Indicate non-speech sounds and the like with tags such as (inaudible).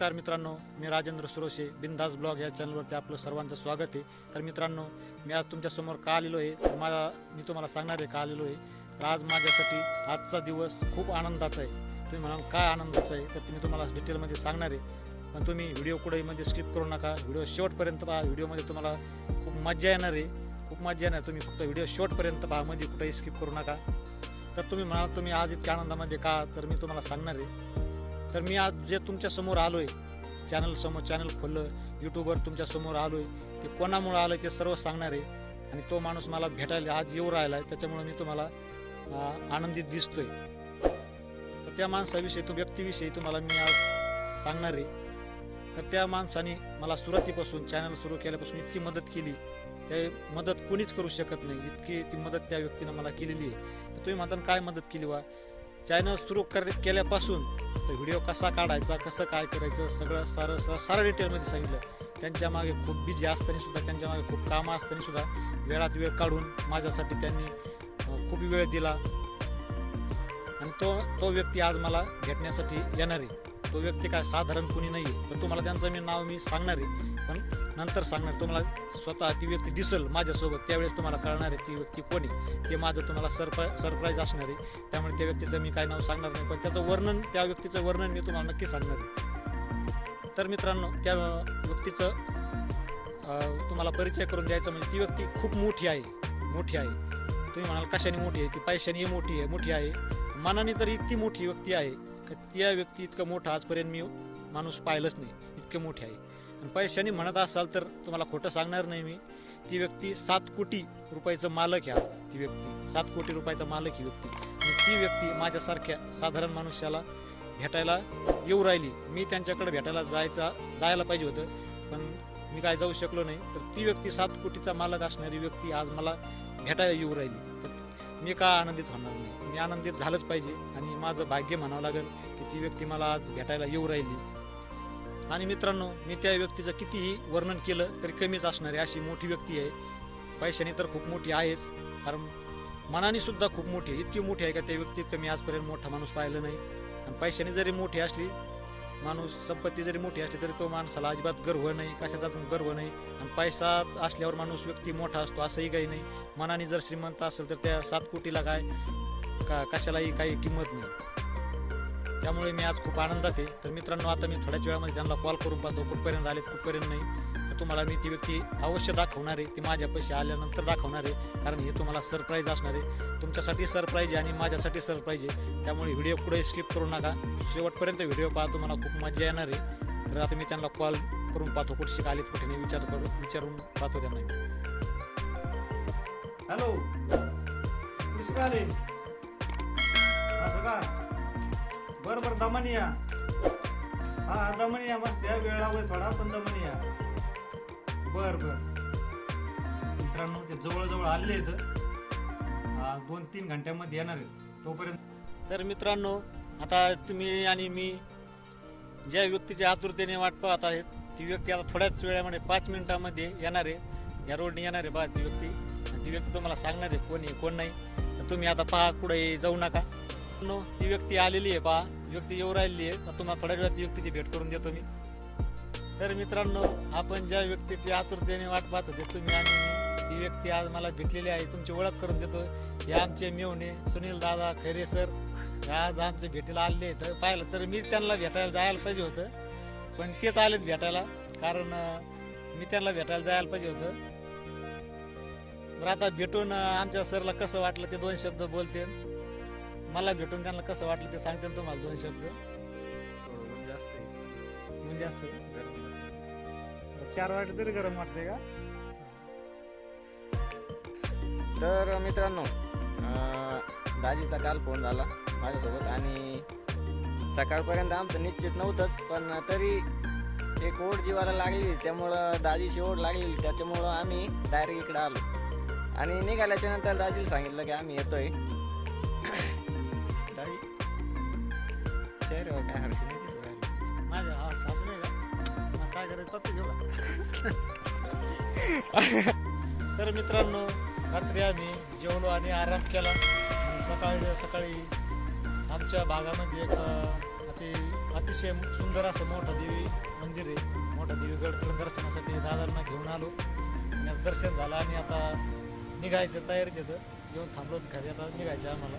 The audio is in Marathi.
नमस्कार मित्रांनो मी राजेंद्र सुरोशे बिंदास ब्लॉग या चॅनलवरती आपलं सर्वांचं स्वागत आहे. तर मित्रांनो मी आज तुमच्यासमोर का आलेलो आहे? तर मला मी तुम्हाला सांगणार आहे का आलेलो आहे? तर आज माझ्यासाठी आजचा दिवस खूप आनंदाचा आहे. तुम्ही म्हणाल काय आनंदाचा आहे? तर तुम्ही तुम्हाला डिटेलमध्ये सांगणार आहे. पण तुम्ही व्हिडिओ कुठेही म्हणजे स्किप करू नका. व्हिडिओ शेवटपर्यंत पहा. व्हिडिओमध्ये तुम्हाला खूप मज्जा येणार आहे. खूप मज्जा येणार तुम्ही फक्त व्हिडिओ शेवटपर्यंत पहा. म्हणजे कुठेही स्किप करू नका. तर तुम्ही म्हणाल तुम्ही आज इतक्या आनंदामध्ये का? तर मी तुम्हाला सांगणार आहे. तर मी आज जे तुमच्यासमोर आलो आलोय चॅनल समोर चॅनल खोललं यूट्यूबवर तुमच्यासमोर आलो आलोय ते कोणामुळं आलं ते सर्व सांगणार आहे. आणि तो माणूस मला भेटायला आज येऊ राहिला आहे त्याच्यामुळे मी तुम्हाला आनंदित दिसतोय. तर त्या माणसाविषयी तो व्यक्तीविषयी तुम्हाला मी आज सांगणार आहे. तर त्या माणसाने मला सुरुवातीपासून चॅनल सुरू केल्यापासून इतकी मदत केली. ते मदत कोणीच करू शकत नाही. इतकी ती मदत त्या व्यक्तीनं मला केलेली आहे. तर तुम्ही म्हणताना काय मदत केली वा चॅनल सुरू कर केल्यापासून तर व्हिडिओ कसा काढायचा कसं काय करायचं सगळं सारं सारं सारं डिटेलमध्ये सांगितलं. त्यांच्या मागे खूप बिझी असताना सुद्धा त्यांच्या मागे खूप कामं असताना सुद्धा वेळात वेळ काढून माझ्यासाठी त्यांनी खूप वेळ दिला. आणि तो तो व्यक्ती आज मला भेटण्यासाठी येणार आहे. तो व्यक्ती काय साधारण कोणी नाही आहे तर तुम्हाला त्यांचं मी नाव मी सांगणार आहे. पण नंतर सांगणार तुम्हाला स्वतः ती व्यक्ती दिसेल माझ्यासोबत त्यावेळेस तुम्हाला कळणार आहे ती व्यक्ती कोणी ते माझं तुम्हाला सरप्रा सरप्राईज असणार आहे. त्यामुळे त्या व्यक्तीचं मी काय नाव सांगणार नाही पण त्याचं वर्णन त्या व्यक्तीचं वर्णन मी तुम्हाला नक्की सांगणार आहे. तर मित्रांनो त्या व्यक्तीचं तुम्हाला परिचय करून द्यायचा म्हणजे ती व्यक्ती खूप मोठी आहे मोठी आहे. तुम्ही म्हणाल कशाने मोठी आहे? ती पैशाने मोठी आहे मोठी आहे. मनाने तर इतकी मोठी व्यक्ती आहे. का त्या व्यक्ती इतकं मोठा आजपर्यंत मी माणूस पाहिलंच नाही इतके मोठे आहे. आणि पैशाने म्हणत असाल तर तुम्हाला खोटं सांगणार नाही मी. ती व्यक्ती सात कोटी रुपयाचं मालक आहे आज ती व्यक्ती. सात कोटी रुपयाचा मालक ही व्यक्ती. आणि ती व्यक्ती माझ्यासारख्या साधारण मनुष्याला भेटायला येऊ राहिली. मी त्यांच्याकडे भेटायला जायचा जायला पाहिजे होतं. पण मी काय जाऊ शकलो नाही. तर ती व्यक्ती सात कोटीचा मालक असणारी व्यक्ती आज मला भेटायला येऊ राहिली. मी का आनंदित होणार नाही? मी आनंदित झालंच पाहिजे. आणि माझं भाग्य म्हणावं लागेल की ती व्यक्ती मला आज भेटायला येऊ राहिली. आणि मित्रांनो मी त्या व्यक्तीचं कितीही वर्णन केलं तरी कमीच असणार आहे अशी मोठी व्यक्ती आहे. पैशाने तर खूप मोठी आहेच कारण मनाने सुद्धा खूप मोठी आहे. इतकी मोठी आहे का त्या व्यक्ती कमी आजपर्यंत मोठा माणूस पाहिलं नाही. आणि पैशाने जरी मोठी असली माणूस संपत्ती जरी मोठी असली तरी तो माणसाला अजिबात गर्व नाही कशाचा गर्व नाही. आणि पैसा असल्यावर माणूस व्यक्ती मोठा असतो असंही काही नाही. मनाने जर श्रीमंत असेल तर त्या सात कोटीला काय का कशालाही काही किंमत नाही. त्यामुळे मी आज खूप आनंदात आहे. तर मित्रांनो आता मी थोड्याच वेळामध्ये त्यांना कॉल करून पाहतो. कुठपर्यंत आले कुठपर्यंत नाही. तुम्हाला मी ती व्यक्ती अवश्य दाखवणार आहे. ती माझ्या पैसे आल्यानंतर दाखवणार आहे. कारण हे तुम्हाला सरप्राईज असणार आहे. तुमच्यासाठी सरप्राईज आहे आणि माझ्यासाठी सरप्राईज आहे. त्यामुळे व्हिडिओ पुढे स्किप करू नका. शेवटपर्यंत व्हिडिओ पाहतो तुम्हाला खूप मजा येणार आहे. तर आता मी त्यांना कॉल करून पाहतो. कुठे आलेत कुठे नाही विचार करू विचारून पाहतो त्यांना. हॅलो कुठे का आले असं का? बरं बरं दमनी या. हा दमन या. मस्त या. वेळ लागेल थोडा पण दमन या. बर बर. मित्रांनो ते जवळजवळ आले आहेत दोन तीन घंट्यामध्ये येणार आहे तोपर्यंत तर मित्रांनो आता तुम्ही आणि मी ज्या व्यक्तीच्या आतुरतेने वाट पाहत आहेत ती व्यक्ती आता थोड्याच वेळामध्ये पाच मिनिटामध्ये येणार आहे. या रोडने येणार आहे बा ती व्यक्ती. ती व्यक्ती तुम्हाला सांगणार आहे कोण आहे कोण नाही. तर तुम्ही आता पहा कुठे जाऊ नका. नो ती व्यक्ती आलेली आहे पहा व्यक्ती येऊ राहिली आहे. तुम्हाला थोड्या वेळात व्यक्तीची भेट करून देतो मी. तर मित्रांनो आपण ज्या व्यक्तीची आतुरतेने वाट पाहत होते तुम्ही आणि ती व्यक्ती आज मला भेटलेली आहे. तुमची ओळख करून देतो हे आमचे मेवणे सुनील दादा खैरे सर हे आज आमच्या भेटीला आले आहेत. पाहिलं तर मीच त्यांना भेटायला जायला पाहिजे होतं पण तेच आलेत भेटायला कारण मी त्यांना भेटायला जायला पाहिजे होतं. बरं आता भेटून आमच्या सरला कसं वाटलं ते दोन शब्द बोलते. मला भेटून त्यांना कसं वाटलं ते सांगते तुम्हाला दोन शब्द. जास्त म्हणजे असतं गरम चार वाटले तरी गरम वाटते का? तर मित्रांनो दाजीचा काल फोन झाला माझ्यासोबत आणि सकाळपर्यंत आमचं निश्चित नव्हतंच पण तरी एक ओढ जीवाला लागली त्यामुळं दाजीची ओढ लागली त्याच्यामुळं आम्ही डायरेक्ट इकडे आलो. आणि निघाल्याच्या नंतर दाजीला सांगितलं की आम्ही येतोय. दाजी? काय हर्ष (laughs) तर मित्रांनो रात्री आम्ही जेवलो आणि आराम केला. सकाळी सकाळी आमच्या भागामध्ये एक अति अतिशय सुंदर असं मोठं देवी मंदिर आहे. मोठं देवीगडचं दर्शनासाठी दादांना घेऊन आलो. आणि दर्शन झालं आणि आता निघायचं तयारीत येतं येऊन थांबलो घरी. आता निघायचं आम्हाला.